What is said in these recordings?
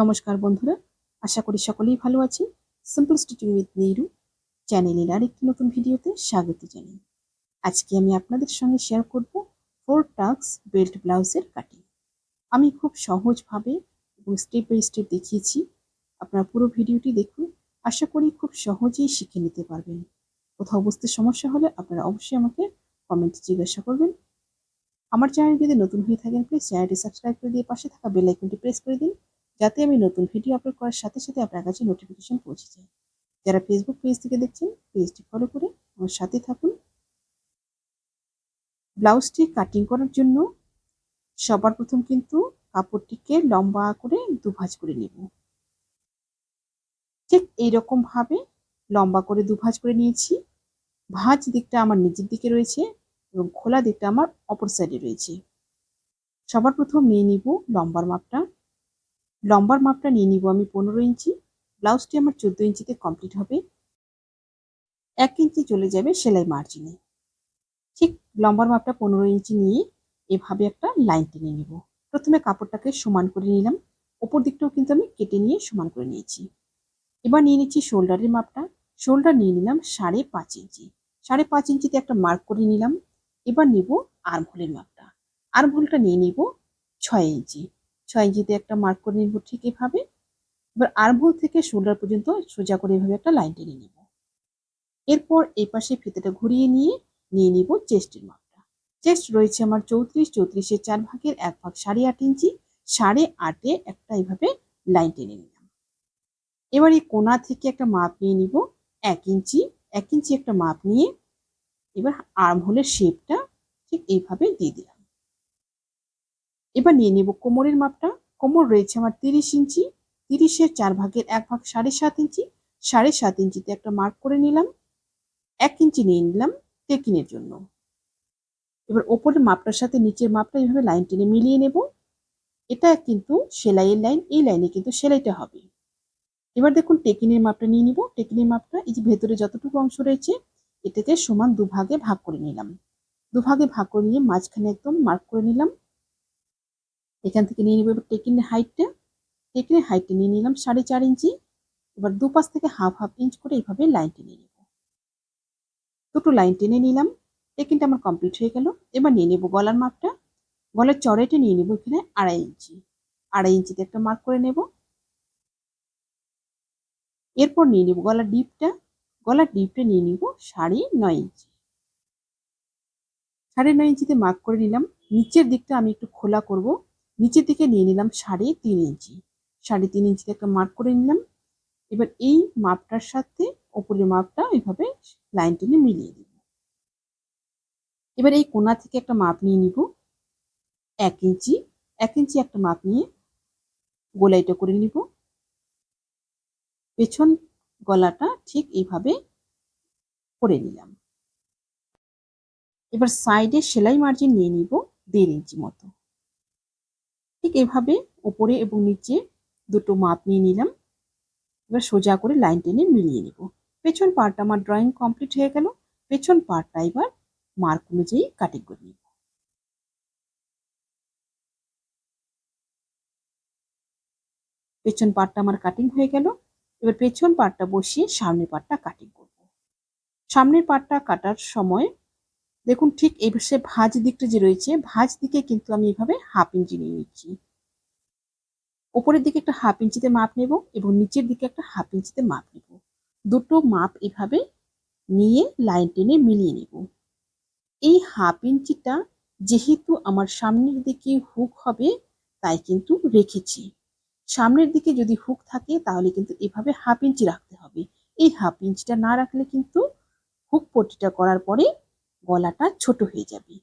নমস্কার বন্ধুরা, আশা করি সকলেই ভালো আছি। সিম্পল স্টিচিং উইথ নেইরু চ্যানেলের আরেকটি নতুন ভিডিওতে স্বাগত জানাই। আজকে আমি আপনাদের সঙ্গে শেয়ার করব ফোর টাক্স বেল্ট ব্লাউজের কাটিং আমি খুব সহজভাবে এবং স্টেপ বাই স্টেপ দেখিয়েছি। আপনারা পুরো ভিডিওটি দেখুন, আশা করি খুব সহজেই শিখে নিতে পারবেন। কোথাও বুঝতে সমস্যা হলে আপনারা অবশ্যই আমাকে কমেন্টে জিজ্ঞাসা করবেন। আমার চ্যানেল যদি নতুন হয়ে থাকেন প্লিজ চ্যানেলটি সাবস্ক্রাইব করে দিয়ে পাশে থাকা বেল আইকনটি প্রেস করে দিন। যাতে আমি নতুন ভিডিও আপলোড করার সাথে সাথে আপনার কাছে নোটিফিকেশন পৌঁছে যায়। যারা ফেসবুক পেজ থেকে দেখছেন পেজটি ফলো করে আমার সাথে থাকুন। ব্লাউজটি কাটিং করার জন্য সবার প্রথম কিন্তু কাপড়টিকে লম্বা করে দুভাজ করে নেব। ঠিক এইরকম ভাবে লম্বা করে দুভাজ করে নিয়েছি। ভাঁজ দিকটা আমার নিজের দিকে রয়েছে এবং খোলা দিকটা আমার অপর সাইডে রয়েছে। সবার প্রথম নিয়ে নিব লম্বার মাপটা। লম্বার মাপটা নিয়ে নিব আমি পনেরো ইঞ্চি। ব্লাউজটি আমার চোদ্দ ইঞ্চিতে কমপ্লিট হবে। এক ইঞ্চি চলে যাবে সেলাই মার্জিনে ঠিক লম্বার মাপটা পনেরো ইঞ্চি নিয়ে এভাবে একটা লাইন টেনে নিব। প্রথমে কাপড়টাকে সমান করে নিলাম। ওপর দিকটাও কিন্তু আমি কেটে নিয়ে সমান করে নিয়েছি। এবার নিয়ে নিচ্ছি শোল্ডারের মাপটা। শোল্ডার নিয়ে নিলাম সাড়ে পাঁচ ইঞ্চি। সাড়ে পাঁচ ইঞ্চিতে একটা মার্ক করে নিলাম। এবার নিব আর্মহোলের মাপটা। আর্মহোলটা নিয়ে নিব ছয় ইঞ্চি। ছয় ইঞ্চিতে একটা মার্ক করে নিব ঠিক এভাবে। এবার আর্মহোল থেকে শোল্ডার পর্যন্ত সোজা করে এভাবে একটা লাইন টেনে নিব। এরপর এই পাশে ফিতেটা ঘুরিয়ে নিয়ে নিয়ে নিব চেস্টের মাপটা। চেস্ট রয়েছে আমার চৌত্রিশ চৌত্রিশের চার ভাগের এক ভাগ সাড়ে আট ইঞ্চি, সাড়ে আটে একটা এইভাবে লাইন টেনে নিলাম। এবার এই কোনা থেকে একটা মাপ নিয়ে নিব, এক ইঞ্চি এক ইঞ্চি একটা মাপ নিয়ে, এবার আর্মহোলের শেপটা ঠিক এইভাবে দিয়ে দিলাম। এবার নিয়ে নেব কোমরের মাপটা। কোমর রয়েছে আমার তিরিশ ইঞ্চি। তিরিশের চার ভাগের এক ভাগ সাড়ে সাত ইঞ্চি। সাড়ে সাত ইঞ্চিতে একটা মার্ক করে নিলাম। এক ইঞ্চি নিয়ে নিলাম টেকিনের জন্য। এবার ওপরের মাপটার সাথে নিচের মাপটা এইভাবে লাইন টেনে মিলিয়ে নেব। এটা কিন্তু সেলাইয়ের লাইন এই লাইনে কিন্তু সেলাইটা হবে। এবার দেখুন টেকিনের মাপটা নিয়ে নিব। টেকিনের মাপটা এই যে ভেতরে যতটুকু অংশ রয়েছে, এটাকে সমান দুভাগে ভাগ করে নিলাম। দুভাগে ভাগ করে নিয়ে মাঝখানে একদম মার্ক করে নিলাম। এখান থেকে নিয়ে নিব। এবার টেকিনের হাইটটা টেকিনের হাইটটা নিয়ে নিলাম সাড়ে চার ইঞ্চি। এবার দুপাশ থেকে হাফ হাফ ইঞ্চ করে এইভাবে লাইন টেনে নিব। দুটো লাইন টেনে নিলাম। টেকিনটা আমার কমপ্লিট হয়ে গেল। এবার নিয়ে নেব গলার মাপটা। গলার চড়াইটা নিয়ে নেব এখানে আড়াই ইঞ্চি। আড়াই ইঞ্চিতে একটা মার্ক করে নেব। এরপর নিয়ে নেব গলার ডিপটা গলার ডিপটা নিয়ে নিব সাড়ে নয় ইঞ্চি। সাড়ে নয় ইঞ্চিতে মার্ক করে নিলাম। নিচের দিকটা আমি একটু খোলা করব। নিচের দিকে নিয়ে নিলাম সাড়ে তিন ইঞ্চি। সাড়ে তিন ইঞ্চিতে একটা মার্ক করে নিলাম। এবার এই মাপটার সাথে ওপরের মাপটা এইভাবে লাইন টেনে মিলিয়ে দিব এবার এই কোনা থেকে একটা মাপ নিয়ে নিব। এক ইঞ্চি। এক ইঞ্চি একটা মাপ নিয়ে গোলাইটা করে নিব। পেছন গলাটা ঠিক এইভাবে করে নিলাম। এবার সাইডে সেলাই মার্জিন নিয়ে নিব দেড় ইঞ্চি মতো। ঠিক এভাবে উপরে এবং নিচে দুটো মাপ নিয়ে নিলাম। এবার সোজা করে লাইন টেনে মিলিয়ে নিব। পেছন পার্টটা আমার ড্রয়িং কমপ্লিট হয়ে গেল। পেছন পার্টটা এবার মার্ক অনুযায়ী কাটিং করে নিব। পেছন পার্টটা আমার কাটিং হয়ে গেল। এবার পেছন পার্টটা বসিয়ে সামনের পার্টটা কাটিং করব। সামনের পার্টটা কাটার সময় দেখুন, ঠিক এই পাশে ভাঁজ দিকটা যে রয়েছে, ভাঁজ দিকে কিন্তু আমি এভাবে হাফ ইঞ্চি নিয়ে নিচ্ছি। ওপরের দিকে একটা হাফ ইঞ্চিতে মাপ নেব এবং নিচের দিকে একটা হাফ ইঞ্চিতে মাপ নেব। দুটো মাপ এভাবে নিয়ে লাইন টেনে মিলিয়ে নেব। এই হাফ ইঞ্চিটা যেহেতু আমার সামনের দিকে হুক হবে, তাই কিন্তু রেখেছি। সামনের দিকে যদি হুক থাকে, তাহলে কিন্তু এভাবে হাফ ইঞ্চি রাখতে হবে। এই হাফ ইঞ্চিটা না রাখলে কিন্তু হুক পট্টিটা করার পরে গলাটা ছোট হয়ে যাবে।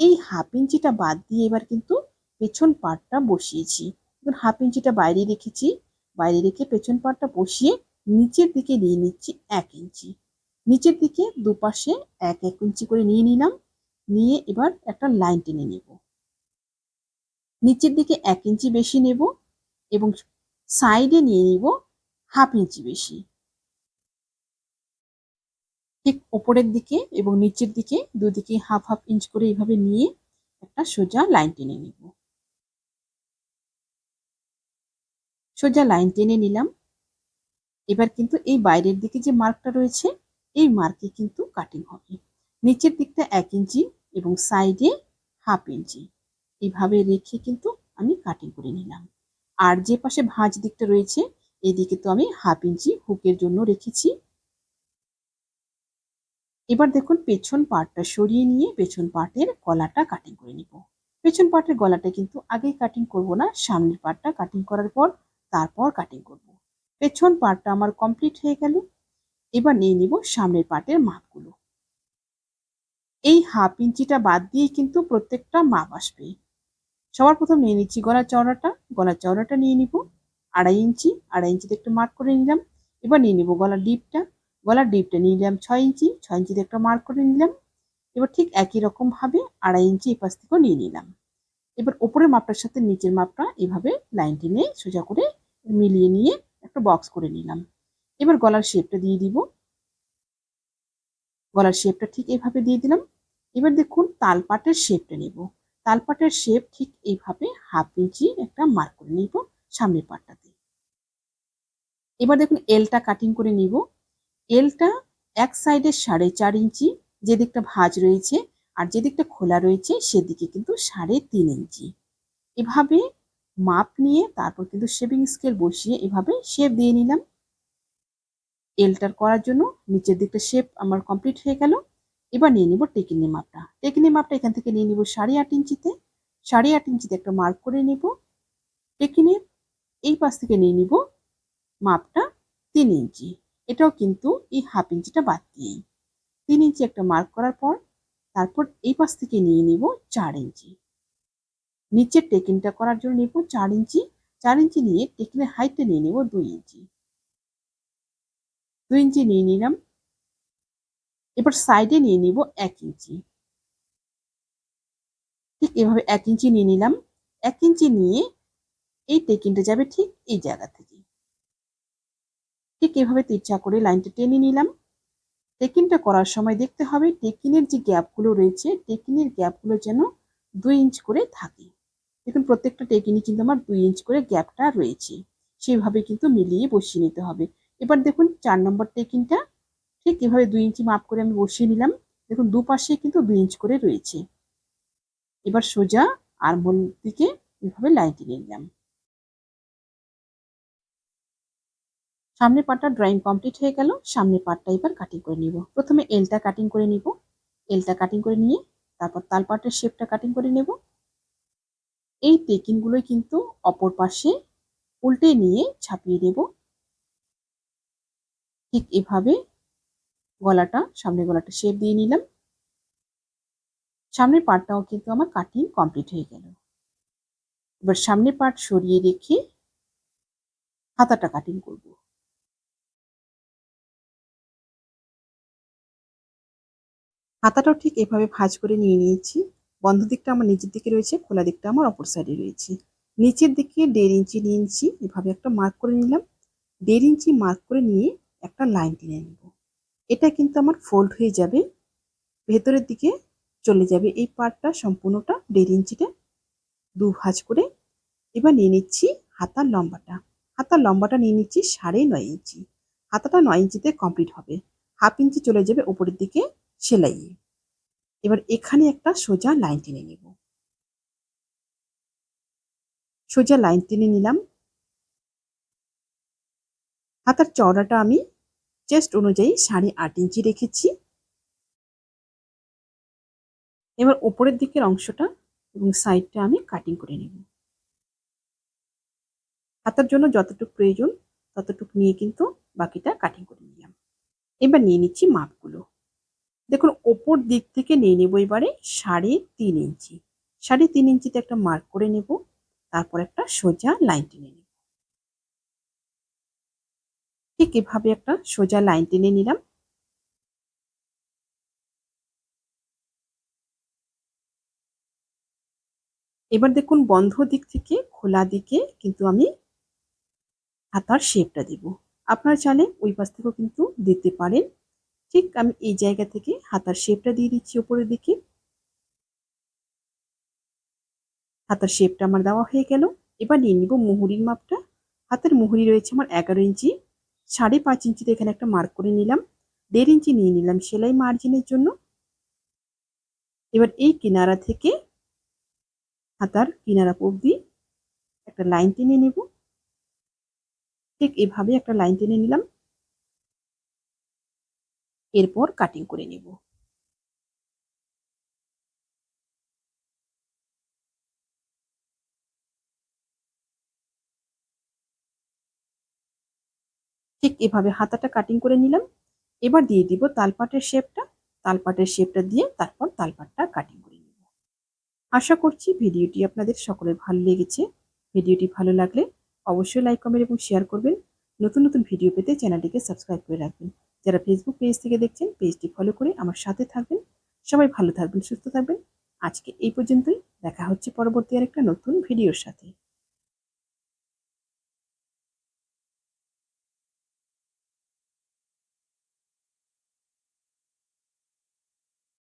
এই হাফ ইঞ্চিটা বাদ দিয়ে এবার কিন্তু পেছন পাটটা বসিয়েছি। এখন হাফ ইঞ্চিটা বাইরে রেখেছি। বাইরে রেখে পেছন পাটটা বসিয়ে নিচের দিকে নিয়ে নিচ্ছি এক ইঞ্চি নিচের দিকে দুপাশে এক এক ইঞ্চি করে নিয়ে নিলাম। নিয়ে এবার একটা লাইন টেনে নেব। নিচের দিকে এক ইঞ্চি বেশি নেব এবং সাইডে নিয়ে নিব হাফ ইঞ্চি বেশি। ঠিক ওপরের দিকে এবং নিচের দিকে দুদিকে হাফ হাফ ইঞ্চ করে এইভাবে নিয়ে একটা সোজা লাইন টেনে নিব। সোজা লাইন টেনে নিলাম। এবার কিন্তু এই বাইরের দিকে যে মার্কটা রয়েছে, এই মার্কে কিন্তু কাটিং হবে। নিচের দিকটা এক ইঞ্চি এবং সাইডে হাফ ইঞ্চি এইভাবে রেখে কিন্তু আমি কাটিং করে নিলাম। আর যে পাশে ভাঁজ দিকটা রয়েছে, এদিকে তো আমি হাফ ইঞ্চি হুকের জন্য রেখেছি। এবার দেখুন পেছন পার্টটা সরিয়ে নিয়ে পেছন পার্টের গলাটা কাটিং করে নিব। পেছন পার্টের গলাটা কিন্তু আগেই কাটিং করব না, সামনের পার্টটা কাটিং করার পর তারপর কাটিং করব। পেছন পার্টটা আমার কমপ্লিট হয়ে গেল, এবার নিয়ে নিব সামনের পার্টের মাপগুলো। এই হাফ ইঞ্চিটা বাদ দিয়ে কিন্তু প্রত্যেকটা মাপ আসবে। সবার প্রথম নিয়ে নিচ্ছি গলার চওড়াটা গলার চওড়াটা নিয়ে নিব। আড়াই ইঞ্চি, আড়াই ইঞ্চিতে একটু মার্ক করে নিলাম। এবার নিয়ে নিব গলার ডিপটা গলার ডিপটা নিয়ে নিলাম ছয় ইঞ্চি, ছয় ইঞ্চিতে একটা মার্ক করে নিলাম। এবার ঠিক একই রকম ভাবে আড়াই ইঞ্চি এই পাশ থেকেও নিয়ে নিলাম। এবার ওপরের মাপটার সাথে নিচের মাপটা এভাবে লাইন টেনে সোজা করে মিলিয়ে নিয়ে একটা বক্স করে নিলাম। এবার গলার শেপটা দিয়ে দিব। গলার শেপটা ঠিক এইভাবে দিয়ে দিলাম। এবার দেখুন তালপাটের শেপটা নেব। তালপাটের শেপ ঠিক এইভাবে হাফ ইঞ্চি একটা মার্ক করে নিব সামনের পাটটাতে। এবার দেখুন এলটা কাটিং করে নিব। এলটা এক সাইডে সাড়ে চার ইঞ্চি যেদিকটা ভাঁজ রয়েছে আর যেদিকটা খোলা রয়েছে সেদিকে কিন্তু সাড়ে তিন ইঞ্চি। এভাবে মাপ নিয়ে তারপর কিন্তু শেভিং স্কেল বসিয়ে এভাবে শেপ দিয়ে নিলাম। এলটার করার জন্য নিচের দিকটা শেপ আমার কমপ্লিট হয়ে গেল। এবার নিয়ে নিব টেকিনি মাপটা। টেকিনি মাপটা এখান থেকে নিয়ে নিব সাড়ে আট ইঞ্চিতে। সাড়ে আট ইঞ্চিতে একটা মার্ক করে নেব। টেকিনের এই পাশ থেকে নিয়ে নিব মাপটা তিন ইঞ্চি। এটাও কিন্তু এই হাফ ইঞ্চিটা বাদ দিয়েই। তিন ইঞ্চি একটা মার্ক করার পর তারপর এই পাশ থেকে নিয়ে নিব চার ইঞ্চি। নিচের টেকিনটা করার জন্য নেব চার ইঞ্চি। চার ইঞ্চি নিয়ে টেকিনের হাইটটা নিয়ে নেব দুই ইঞ্চি। দুই ইঞ্চি নিয়ে নিলাম। এবার সাইডে নিয়ে নিব এক ইঞ্চি। ঠিক এভাবে এক ইঞ্চি নিয়ে নিলাম। এক ইঞ্চি নিয়ে এই টেকিনটা যাবে ঠিক এই জায়গা থেকে। ঠিক এভাবে তিরচা করে লাইনটা টেনে নিলাম। টেকিনটা করার সময় দেখতে হবে টেকিনের যে গ্যাপগুলো রয়েছে টেকিনের গ্যাপগুলো যেন দুই ইঞ্চ করে থাকে। দেখুন প্রত্যেকটা টেকিনই কিন্তু আমার দুই ইঞ্চ করে গ্যাপটা রয়েছে। সেইভাবে কিন্তু মিলিয়ে বসিয়ে নিতে হবে। এবার দেখুন চার নম্বর টেকিনটা ঠিক এভাবে দুই ইঞ্চি মাপ করে আমি বসিয়ে নিলাম। দেখুন দুপাশে কিন্তু দুই ইঞ্চ করে রয়েছে। এবার সোজা আরমোল দিকে এভাবে লাইন টেনে নিলাম। সামনের পাটটা ড্রয়িং কমপ্লিট হয়ে গেল সামনের পাটটা এবার কাটিং করে নিব। প্রথমে এলটা কাটিং করে নিব। এলটা কাটিং করে নিয়ে তারপর তাল পাটের শেপটা কাটিং করে নেব। এই টেকিংগুলোই কিন্তু অপর পাশে উল্টে নিয়ে ছাপিয়ে দেব ঠিক এভাবে গলাটা, সামনের গলাটা শেপ দিয়ে নিলাম। সামনের পার্টটাও কিন্তু আমার কাটিং কমপ্লিট হয়ে গেল। এবার সামনের পার্ট সরিয়ে রেখে হাতাটা কাটিং করব। হাতাটাও ঠিক এভাবে ভাঁজ করে নিয়ে নিয়েছি। বন্ধ দিকটা আমার নিচের দিকে রয়েছে, খোলা দিকটা আমার অপর সাইডে রয়েছে। নিচের দিকে দেড় ইঞ্চি নিয়ে ইঞ্চি এভাবে একটা মার্ক করে নিলাম। দেড় ইঞ্চি মার্ক করে নিয়ে একটা লাইন টেনে নেব। এটা কিন্তু আমার ফোল্ড হয়ে যাবে। ভেতরের দিকে চলে যাবে এই পার্টটা সম্পূর্ণটা দেড় ইঞ্চিটা। দু ভাঁজ করে এবার নিয়ে নিচ্ছি হাতার লম্বাটা। হাতার লম্বাটা নিয়ে নিচ্ছি সাড়ে নয় ইঞ্চি। হাতাটা নয় ইঞ্চিতে কমপ্লিট হবে। হাফ ইঞ্চি চলে যাবে উপরের দিকে। সেলাইয়ে। এবার এখানে একটা সোজা লাইন টেনে নেব। সোজা লাইন টেনে নিলাম। হাতার চওড়াটা আমি চেস্ট অনুযায়ী সাড়ে আট ইঞ্চি রেখেছি। এবার ওপরের দিকের অংশটা এবং সাইডটা আমি কাটিং করে নেব। হাতার জন্য যতটুকু প্রয়োজন ততটুকু নিয়ে কিন্তু বাকিটা কাটিং করে নিলাম। এবার নিয়ে নিচ্ছি মাপগুলো। দেখুন, ওপর দিক থেকে নিয়ে নেব এবারে সাড়ে তিন ইঞ্চি। সাড়ে তিন ইঞ্চিতে একটা মার্ক করে নেব, তারপর একটা সোজা লাইন টেনে নেব। ঠিক এভাবে একটা সোজা লাইন টেনে নিলাম। এবার দেখুন, বন্ধ দিক থেকে খোলা দিকে কিন্তু আমি হাতার শেপটা দেব। আপনারা চাইলে ওই পাশ থেকেও কিন্তু দিতে পারেন। ঠিক আমি এই জায়গা থেকে হাতার শেপটা দিয়ে দিচ্ছি ওপরের দিকে। হাতার শেপটা আমার দেওয়া হয়ে গেল। এবার নিয়ে নিব মুহুরির মাপটা। হাতের মুহুরি রয়েছে আমার এগারো ইঞ্চি। সাড়ে পাঁচ ইঞ্চিতে এখানে একটা মার্ক করে নিলাম। দেড় ইঞ্চি নিয়ে নিলাম সেলাই মার্জিনের জন্য। এবার এই কিনারা থেকে হাতার কিনারা অবধি একটা লাইন টেনে নেব। ঠিক এভাবে একটা লাইন টেনে নিলাম। এরপর কাটিং করে নেব। ঠিক এভাবে হাতাটা কাটিং করে নিলাম। এবার দিয়ে দিব তালপাটের শেপটা তালপাটের শেপটা দিয়ে তারপর তালপাটটা কাটিং করে নেব। আশা করছি ভিডিওটি আপনাদের সকলের ভালো লেগেছে। ভিডিওটি ভালো লাগলে অবশ্যই লাইক কমেন্ট এবং শেয়ার করবেন। নতুন নতুন ভিডিও পেতে চ্যানেলটিকে সাবস্ক্রাইব করে রাখবেন। যারা ফেসবুক পেজ থেকে দেখছেন পেজটি ফলো করে আমার সাথে থাকবেন। সবাই ভালো থাকবেন, সুস্থ থাকবেন। আজকে এই পর্যন্তই। দেখা হচ্ছে পরবর্তী আরেকটা নতুন ভিডিওর সাথে।